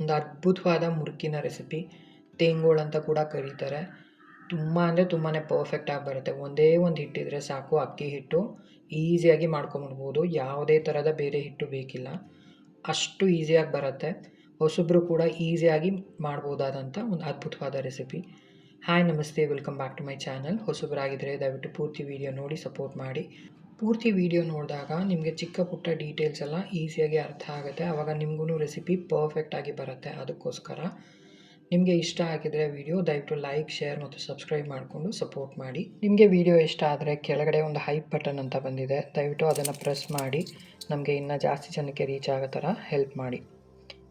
ಒಂದು ಅದ್ಭುತವಾದ ಮುರುಕಿನ ರೆಸಿಪಿ ತೇಂಗೋಳು ಅಂತ ಕೂಡ ಕರೀತಾರೆ. ತುಂಬ ಅಂದರೆ ತುಂಬಾ ಪರ್ಫೆಕ್ಟಾಗಿ ಬರುತ್ತೆ. ಒಂದೇ ಒಂದು ಹಿಟ್ಟಿದ್ರೆ ಸಾಕು, ಅಕ್ಕಿ ಹಿಟ್ಟು. ಈಸಿಯಾಗಿ ಮಾಡ್ಕೊಂಬಿಡ್ಬೋದು. ಯಾವುದೇ ಥರದ ಬೇರೆ ಹಿಟ್ಟು ಬೇಕಿಲ್ಲ. ಅಷ್ಟು ಈಸಿಯಾಗಿ ಬರುತ್ತೆ. ಹೊಸಬ್ರು ಕೂಡ ಈಸಿಯಾಗಿ ಮಾಡ್ಬೋದಾದಂಥ ಒಂದು ಅದ್ಭುತವಾದ ರೆಸಿಪಿ ಹಾಯ್ ನಮಸ್ತೆ. Welcome back to my channel ಹೊಸಬ್ರಾಗಿದ್ದರೆ ದಯವಿಟ್ಟು ಪೂರ್ತಿ ವಿಡಿಯೋ ನೋಡಿ ಸಪೋರ್ಟ್ ಮಾಡಿ. ಪೂರ್ತಿ ವಿಡಿಯೋ ನೋಡಿದಾಗ ನಿಮಗೆ ಚಿಕ್ಕ ಪುಟ್ಟ ಡೀಟೇಲ್ಸ್ ಎಲ್ಲ ಈಸಿಯಾಗಿ ಅರ್ಥ ಆಗುತ್ತೆ. ಆವಾಗ ನಿಮಗೂ ರೆಸಿಪಿ ಪರ್ಫೆಕ್ಟಾಗಿ ಬರುತ್ತೆ. ಅದಕ್ಕೋಸ್ಕರ ನಿಮಗೆ ಇಷ್ಟ ಆಗಿದ್ರೆ ವಿಡಿಯೋ ದಯವಿಟ್ಟು ಲೈಕ್ ಶೇರ್ ಮತ್ತು ಸಬ್ಸ್ಕ್ರೈಬ್ ಮಾಡಿಕೊಂಡು ಸಪೋರ್ಟ್ ಮಾಡಿ. ನಿಮಗೆ ವಿಡಿಯೋ ಇಷ್ಟ ಆದರೆ ಕೆಳಗಡೆ ಒಂದು ಹೈಪ್ ಬಟನ್ ಅಂತ ಬಂದಿದೆ. ದಯವಿಟ್ಟು ಅದನ್ನು ಪ್ರೆಸ್ ಮಾಡಿ. ನಮಗೆ ಇನ್ನೂ ಜಾಸ್ತಿ ಜನಕ್ಕೆ ರೀಚ್ ಆಗೋ ಥರ ಹೆಲ್ಪ್ ಮಾಡಿ.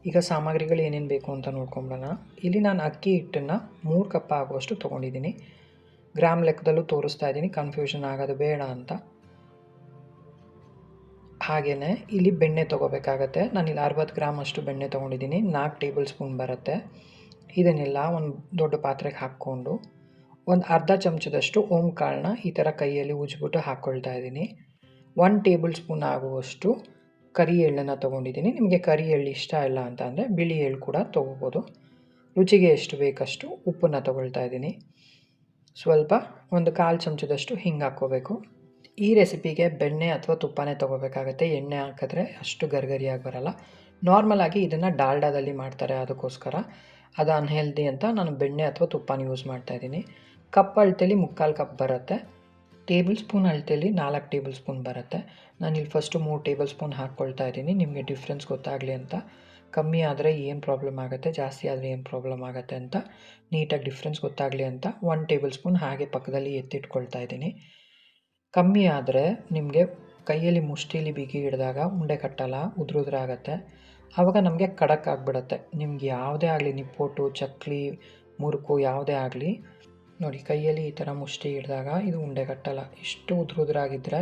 ಈಗ ಸಾಮಗ್ರಿಗಳು ಏನೇನು ಬೇಕು ಅಂತ ನೋಡ್ಕೊಂಬಿಡೋಣ ಇಲ್ಲಿ ನಾನು ಅಕ್ಕಿ ಹಿಟ್ಟನ್ನು ಮೂರು ಕಪ್ ಆಗುವಷ್ಟು ತೊಗೊಂಡಿದ್ದೀನಿ. ಗ್ರಾಮ್ ಲೆಕ್ಕದಲ್ಲೂ ತೋರಿಸ್ತಾ ಇದ್ದೀನಿ. ಕನ್ಫ್ಯೂಷನ್ ಆಗೋದು ಬೇಡ ಅಂತ. ಹಾಗೆಯೇ ಇಲ್ಲಿ ಬೆಣ್ಣೆ ತೊಗೋಬೇಕಾಗತ್ತೆ. ಇಲ್ಲಿ ಅರವತ್ತು ಗ್ರಾಮ್ ಅಷ್ಟು ಬೆಣ್ಣೆ ತೊಗೊಂಡಿದ್ದೀನಿ. ನಾಲ್ಕು ಟೇಬಲ್ ಸ್ಪೂನ್ ಬರುತ್ತೆ. ಇದನ್ನೆಲ್ಲ ಒಂದು ದೊಡ್ಡ ಪಾತ್ರೆಗೆ ಹಾಕ್ಕೊಂಡು ಒಂದು ಅರ್ಧ ಚಮಚದಷ್ಟು ಓಂ ಕಾಳನ್ನ ಈ ಥರ ಕೈಯಲ್ಲಿ ಉಜ್ಬಿಟ್ಟು ಹಾಕ್ಕೊಳ್ತಾ ಇದ್ದೀನಿ. ಒನ್ ಟೇಬಲ್ ಸ್ಪೂನ್ ಆಗುವಷ್ಟು ಕರಿ ಎಳ್ಳನ್ನು ತೊಗೊಂಡಿದ್ದೀನಿ. ನಿಮಗೆ ಕರಿ ಎಳ್ಳು ಇಷ್ಟ ಇಲ್ಲ ಅಂತ ಅಂದರೆ ಬಿಳಿ ಎಳ್ಳು ಕೂಡ ತೊಗೋಬೋದು. ರುಚಿಗೆ ಎಷ್ಟು ಬೇಕಷ್ಟು ಉಪ್ಪನ್ನು ತೊಗೊಳ್ತಾ ಇದ್ದೀನಿ. ಸ್ವಲ್ಪ ಒಂದು ಕಾಲು ಚಮಚದಷ್ಟು ಹಿಂಗೆ ಹಾಕ್ಕೋಬೇಕು. ಈ ರೆಸಿಪಿಗೆ ಬೆಣ್ಣೆ ಅಥವಾ ತುಪ್ಪನೇ ತೊಗೋಬೇಕಾಗತ್ತೆ. ಎಣ್ಣೆ ಹಾಕಿದ್ರೆ ಅಷ್ಟು ಗರ್ಗರಿಯಾಗಿ ಬರಲ್ಲ. ನಾರ್ಮಲಾಗಿ ಇದನ್ನು ಡಾಲ್ಡಾದಲ್ಲಿ ಮಾಡ್ತಾರೆ ಅದಕ್ಕೋಸ್ಕರ. ಅದು ಅನ್ಹೆಲ್ದಿ ಅಂತ ನಾನು ಬೆಣ್ಣೆ ಅಥವಾ ತುಪ್ಪನ ಯೂಸ್ ಮಾಡ್ತಾಯಿದ್ದೀನಿ ಕಪ್ ಅಳತೆಲಿ ಮುಕ್ಕಾಲು ಕಪ್ ಬರುತ್ತೆ. ಟೇಬಲ್ ಸ್ಪೂನ್ ಅಳತೆಲಿ ನಾಲ್ಕು ಟೇಬಲ್ ಸ್ಪೂನ್ ಬರುತ್ತೆ. ನಾನು ಇಲ್ಲಿ ಫಸ್ಟು ಮೂರು ಟೇಬಲ್ ಸ್ಪೂನ್ ಹಾಕ್ಕೊಳ್ತಾ ಇದ್ದೀನಿ. ನಿಮಗೆ ಡಿಫ್ರೆನ್ಸ್ ಗೊತ್ತಾಗಲಿ ಅಂತ. ಕಮ್ಮಿ ಆದರೆ ಏನು ಪ್ರಾಬ್ಲಮ್ ಆಗುತ್ತೆ, ಜಾಸ್ತಿ ಆದರೆ ಏನು ಪ್ರಾಬ್ಲಮ್ ಆಗುತ್ತೆ ಅಂತ ನೀಟಾಗಿ ಡಿಫ್ರೆನ್ಸ್ ಗೊತ್ತಾಗಲಿ ಅಂತ ಒನ್ ಟೇಬಲ್ ಸ್ಪೂನ್ ಹಾಗೆ ಪಕ್ಕದಲ್ಲಿ ಎತ್ತಿಟ್ಕೊಳ್ತಾ ಇದ್ದೀನಿ. ಕಮ್ಮಿ ಆದರೆ ನಿಮಗೆ ಕೈಯಲ್ಲಿ ಮುಷ್ಟಿಲಿ ಬಿಗಿ ಹಿಡಿದಾಗ ಉಂಡೆ ಕಟ್ಟಲ್ಲ, ಉದುರುದ್ರಾಗತ್ತೆ. ಆವಾಗ ನಮಗೆ ಖಡಕ್ ಆಗಿಬಿಡತ್ತೆ. ನಿಮ್ಗೆ ಯಾವುದೇ ಆಗಲಿ, ನಿಪ್ಪೊಟ್ಟು, ಚಕ್ಲಿ, ಮುರುಕು ಯಾವುದೇ ಆಗಲಿ. ನೋಡಿ, ಕೈಯಲ್ಲಿ ಈ ಥರ ಮುಷ್ಟಿ ಹಿಡಿದಾಗ ಇದು ಉಂಡೆ ಕಟ್ಟಲ್ಲ. ಇಷ್ಟು ಉದುರುದ್ರಾಗಿದ್ದರೆ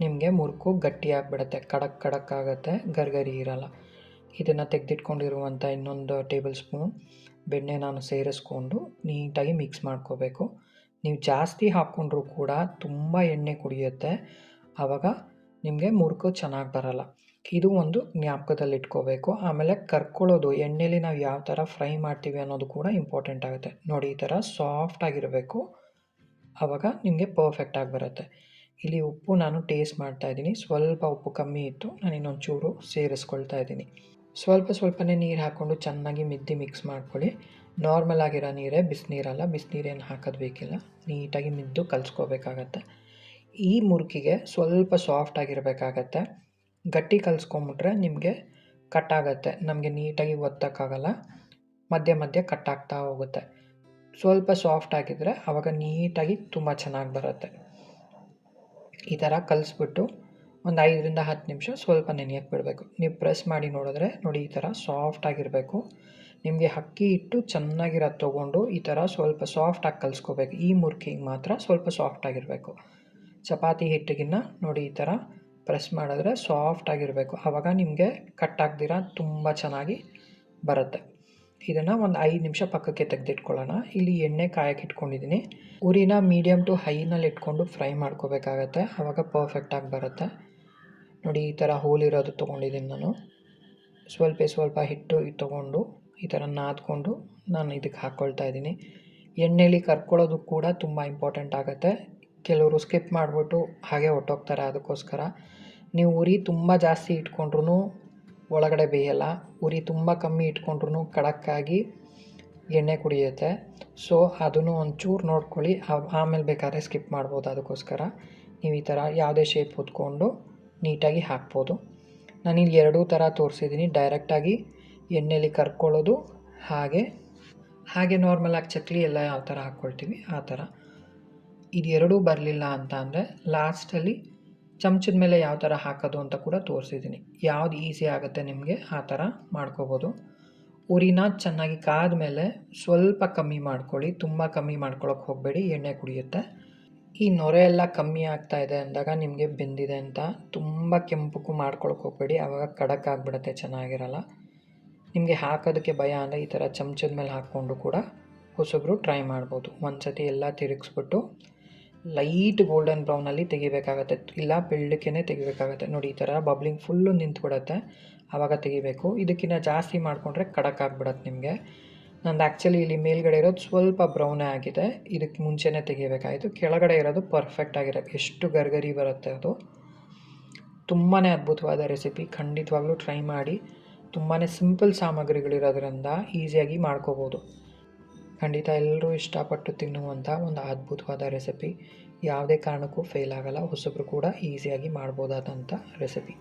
ನಿಮಗೆ ಮುರುಕು ಗಟ್ಟಿಯಾಗಿಬಿಡತ್ತೆ ಖಡಕ್ ಖಡಕ್ ಆಗುತ್ತೆ, ಗರ್ಗರಿ ಇರಲ್ಲ. ಇದನ್ನು ತೆಗೆದಿಟ್ಕೊಂಡಿರುವಂಥ ಇನ್ನೊಂದು ಟೇಬಲ್ ಸ್ಪೂನ್, ಬೆಣ್ಣೆ ನಾನು ಸೇರಿಸ್ಕೊಂಡು ನೀಟಾಗಿ ಮಿಕ್ಸ್ ಮಾಡ್ಕೋಬೇಕು. ನೀವು ಜಾಸ್ತಿ ಹಾಕ್ಕೊಂಡ್ರೂ ಕೂಡ ತುಂಬ ಎಣ್ಣೆ ಕುಡಿಯುತ್ತೆ. ಆವಾಗ ನಿಮಗೆ ಮುರುಕು ಚೆನ್ನಾಗಿ ಬರಲ್ಲ. ಇದು ಒಂದು ಜ್ಞಾಪಕದಲ್ಲಿ ಇಟ್ಕೋಬೇಕು. ಆಮೇಲೆ ಕರ್ಕೊಳ್ಳೋದು, ಎಣ್ಣೆಲಿ ನಾವು ಯಾವ ಥರ ಫ್ರೈ ಮಾಡ್ತೀವಿ ಅನ್ನೋದು ಕೂಡ ಇಂಪಾರ್ಟೆಂಟ್ ಆಗುತ್ತೆ. ನೋಡಿ, ಈ ಥರ ಸಾಫ್ಟಾಗಿರಬೇಕು ಆವಾಗ ನಿಮಗೆ ಪರ್ಫೆಕ್ಟಾಗಿ ಬರುತ್ತೆ. ಇಲ್ಲಿ ಉಪ್ಪು ನಾನು ಟೇಸ್ಟ್ ಮಾಡ್ತಾ ಇದ್ದೀನಿ. ಸ್ವಲ್ಪ ಉಪ್ಪು ಕಮ್ಮಿ ಇತ್ತು. ನಾನು ಇನ್ನೊಂದು ಚೂರು ಸೇರಿಸ್ಕೊಳ್ತಾ ಇದ್ದೀನಿ. ಸ್ವಲ್ಪ ಸ್ವಲ್ಪನೇ ನೀರು ಹಾಕ್ಕೊಂಡು ಚೆನ್ನಾಗಿ ಮಿದ್ದಿ ಮಿಕ್ಸ್ ಮಾಡ್ಕೊಳ್ಳಿ. ನಾರ್ಮಲ್ ಆಗಿರೋ ನೀರೇ ಬಿಸಿನೀರಲ್ಲ, ಬಿಸಿನೀರೇನು ಹಾಕೋದು ಬೇಕಿಲ್ಲ. ನೀಟಾಗಿ ಮಿದ್ದು ಕಲಿಸ್ಕೋಬೇಕಾಗತ್ತೆ. ಈ ಮುರುಕಿಗೆ ಸ್ವಲ್ಪ ಸಾಫ್ಟ್ ಆಗಿರಬೇಕಾಗತ್ತೆ. ಗಟ್ಟಿ ಕಲಿಸ್ಕೊಂಬಿಟ್ರೆ ನಿಮಗೆ ಕಟ್ಟಾಗತ್ತೆ ನಮಗೆ ನೀಟಾಗಿ ಒತ್ತಕ್ಕಾಗಲ್ಲ. ಮಧ್ಯೆ ಮಧ್ಯೆ ಕಟ್ಟಾಗ್ತಾ ಹೋಗುತ್ತೆ. ಸ್ವಲ್ಪ ಸಾಫ್ಟ್ ಆಗಿದ್ದರೆ ಆವಾಗ ನೀಟಾಗಿ ತುಂಬ ಚೆನ್ನಾಗಿ ಬರುತ್ತೆ. ಈ ಥರ ಕಲಿಸ್ಬಿಟ್ಟು ಒಂದು ಐದರಿಂದ ಹತ್ತು ನಿಮಿಷ ಸ್ವಲ್ಪ ನೆನೆಯಕ್ಕೆ ಬಿಡಬೇಕು. ನೀವು ಪ್ರೆಸ್ ಮಾಡಿ ನೋಡಿದ್ರೆ ನೋಡಿ ಈ ಥರ ಸಾಫ್ಟಾಗಿರಬೇಕು ನಿಮಗೆ ಅಕ್ಕಿ ಹಿಟ್ಟು ಚೆನ್ನಾಗಿರೋದು ತೊಗೊಂಡು ಈ ಥರ ಸ್ವಲ್ಪ ಸಾಫ್ಟಾಗಿ ಕಲಿಸ್ಕೋಬೇಕು. ಈ ಮುರ್ಕಿಗೆ ಮಾತ್ರ ಸ್ವಲ್ಪ ಸಾಫ್ಟಾಗಿರಬೇಕು ಚಪಾತಿ ಹಿಟ್ಟಿಗಿನ್ನ ನೋಡಿ ಈ ಥರ ಪ್ರೆಸ್ ಮಾಡಿದ್ರೆ ಸಾಫ್ಟಾಗಿರಬೇಕು ಆವಾಗ ನಿಮಗೆ ಆಗ್ದಿರ ತುಂಬ ಚೆನ್ನಾಗಿ ಬರುತ್ತೆ. ಇದನ್ನು ಒಂದು ಐದು ನಿಮಿಷ ಪಕ್ಕಕ್ಕೆ ತೆಗೆದಿಟ್ಕೊಳ್ಳೋಣ. ಇಲ್ಲಿ ಎಣ್ಣೆ ಕಾಯಕ್ಕೆ ಇಟ್ಕೊಂಡಿದ್ದೀನಿ ಉರಿನ ಮೀಡಿಯಮ್ ಟು ಹೈನಲ್ಲಿ ಇಟ್ಕೊಂಡು ಫ್ರೈ ಮಾಡ್ಕೋಬೇಕಾಗತ್ತೆ. ಆವಾಗ ಪರ್ಫೆಕ್ಟಾಗಿ ಬರುತ್ತೆ. ನೋಡಿ, ಈ ಥರ ಹೋಲಿರೋದು ತೊಗೊಂಡಿದ್ದೀನಿ ನಾನು. ಸ್ವಲ್ಪ ಸ್ವಲ್ಪ ಹಿಟ್ಟು ತೊಗೊಂಡು ಈ ಥರ ನಾದ್ಕೊಂಡು ನಾನು ಇದಕ್ಕೆ ಹಾಕ್ಕೊಳ್ತಾ ಇದ್ದೀನಿ. ಎಣ್ಣೆಲಿ ಕರ್ಕೊಳ್ಳೋದು ಕೂಡ ತುಂಬ ಇಂಪಾರ್ಟೆಂಟ್ ಆಗುತ್ತೆ. ಕೆಲವರು ಸ್ಕಿಪ್ ಮಾಡಿಬಿಟ್ಟು ಹಾಗೆ ಹೊಟ್ಟೋಗ್ತಾರೆ ಅದಕ್ಕೋಸ್ಕರ. ನೀವು ಉರಿ ತುಂಬ ಜಾಸ್ತಿ ಇಟ್ಕೊಂಡ್ರೂ ಒಳಗಡೆ ಬೇಯಲ್ಲ. ಉರಿ ತುಂಬ ಕಮ್ಮಿ ಇಟ್ಕೊಂಡ್ರೂ ಕಡಕ್ಕಾಗಿ ಎಣ್ಣೆ ಕುಡಿಯುತ್ತೆ. ಸೊ ಅದನ್ನು ಒಂಚೂರು ನೋಡ್ಕೊಳ್ಳಿ. ಆಮೇಲೆ ಬೇಕಾದ್ರೆ ಸ್ಕಿಪ್ ಮಾಡ್ಬೋದು ಅದಕ್ಕೋಸ್ಕರ. ನೀವು ಈ ಥರ ಯಾವುದೇ ಶೇಪ್ ಹೊತ್ಕೊಂಡು ನೀಟಾಗಿ ಹಾಕ್ಬೋದು. ನಾನಿಲ್ಲಿ ಎರಡೂ ಥರ ತೋರಿಸಿದ್ದೀನಿ. ಡೈರೆಕ್ಟಾಗಿ ಎಣ್ಣೆಯಲ್ಲಿ ಕರ್ಕೊಳ್ಳೋದು, ಹಾಗೆ ಹಾಗೆ ನಾರ್ಮಲಾಗಿ ಚಕ್ಲಿ ಎಲ್ಲ ಯಾವ ಥರ ಹಾಕ್ಕೊಳ್ತೀವಿ, ಆ ಥರ. ಇದು ಎರಡೂ ಬರಲಿಲ್ಲ ಅಂತ ಅಂದರೆ ಲಾಸ್ಟಲ್ಲಿ ಚಮಚದ ಮೇಲೆ ಯಾವ ಥರ ಹಾಕೋದು ಅಂತ ಕೂಡ ತೋರಿಸಿದ್ದೀನಿ. ಯಾವ್ದು ಈಸಿ ಆಗುತ್ತೆ ನಿಮಗೆ ಆ ಥರ ಮಾಡ್ಕೋಬೋದು. ಉರಿನ ಚೆನ್ನಾಗಿ ಕಾದ ಮೇಲೆ ಸ್ವಲ್ಪ ಕಮ್ಮಿ ಮಾಡ್ಕೊಳ್ಳಿ. ತುಂಬ ಕಮ್ಮಿ ಮಾಡ್ಕೊಳಕ್ಕೆ ಹೋಗಬೇಡಿ. ಎಣ್ಣೆ ಕುಡಿಯುತ್ತೆ. ಈ ನೊರೆ ಎಲ್ಲ ಕಮ್ಮಿ ಆಗ್ತಾ ಇದೆ ಅಂದಾಗ ನಿಮಗೆ ಬೆಂದಿದೆ ಅಂತ ತುಂಬ ಕೆಂಪಕ್ಕೂ ಮಾಡ್ಕೊಳಕ್ಕೆ ಹೋಗಬೇಡಿ. ಆವಾಗ ಖಡಕ್ ಆಗಿಬಿಡತ್ತೆ, ಚೆನ್ನಾಗಿರಲ್ಲ. ನಿಮಗೆ ಹಾಕೋದಕ್ಕೆ ಭಯ ಅಂದರೆ ಈ ಥರ ಚಮಚದ ಮೇಲೆ ಹಾಕ್ಕೊಂಡು ಕೂಡ ಹೊಸಬ್ರು ಟ್ರೈ ಮಾಡ್ಬೋದು. ಒಂದು ಸತಿ ಎಲ್ಲ ತಿರುಗಿಸ್ಬಿಟ್ಟು ಲೈಟ್ ಗೋಲ್ಡನ್ ಬ್ರೌನಲ್ಲಿ ತೆಗಿಬೇಕಾಗತ್ತೆ. ಇಲ್ಲ ಬೆಳ್ಳಕ್ಕೇ ತೆಗಿಬೇಕಾಗತ್ತೆ. ನೋಡಿ, ಈ ಥರ ಬಬ್ಲಿಂಗ್ ಫುಲ್ಲು ನಿಂತ್ಬಿಡತ್ತೆ. ಆವಾಗ ತೆಗಿಬೇಕು. ಇದಕ್ಕಿಂತ ಜಾಸ್ತಿ ಮಾಡಿಕೊಂಡ್ರೆ ಖಡಕ್ ಆಗಿಬಿಡತ್ತೆ ನಿಮಗೆ. ನಂದು ಆ್ಯಕ್ಚುಲಿ ಇಲ್ಲಿ ಮೇಲ್ಗಡೆ ಇರೋದು ಸ್ವಲ್ಪ ಬ್ರೌನೇ ಆಗಿದೆ. ಇದಕ್ಕೆ ಮುಂಚೆನೇ ತೆಗಿಬೇಕಾಯಿತು. ಕೆಳಗಡೆ ಇರೋದು ಪರ್ಫೆಕ್ಟ್ ಆಗಿರೋ ಎಷ್ಟು ಗರ್ಗರಿ ಬರುತ್ತೆ ಅದು. ತುಂಬಾ ಅದ್ಭುತವಾದ ರೆಸಿಪಿ ಖಂಡಿತವಾಗ್ಲೂ ಟ್ರೈ ಮಾಡಿ. ತುಂಬಾ ಸಿಂಪಲ್ ಸಾಮಗ್ರಿಗಳಿರೋದ್ರಿಂದ ಈಸಿಯಾಗಿ ಮಾಡ್ಕೋಬೋದು. ಖಂಡಿತ ಎಲ್ಲರೂ ಇಷ್ಟಪಟ್ಟು ತಿನ್ನುವಂಥ ಒಂದು ಅದ್ಭುತವಾದ ರೆಸಿಪಿ ಯಾವುದೇ ಕಾರಣಕ್ಕೂ ಫೇಲ್ ಆಗಲ್ಲ. ಹೊಸಬ್ರು ಕೂಡ ಈಸಿಯಾಗಿ ಮಾಡ್ಬೋದಾದಂಥ ರೆಸಿಪಿ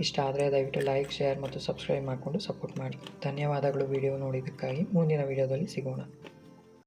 ಇಷ್ಟ ಆದರೆ ದಯವಿಟ್ಟು ಲೈಕ್ ಶೇರ್ ಮತ್ತು ಸಬ್ಸ್ಕ್ರೈಬ್ ಮಾಡಿಕೊಂಡು ಸಪೋರ್ಟ್ ಮಾಡಿ. ಧನ್ಯವಾದಗಳು ವಿಡಿಯೋ ನೋಡಿದ್ದಕ್ಕಾಗಿ. ಮುಂದಿನ ವಿಡಿಯೋದಲ್ಲಿ ಸಿಗೋಣ.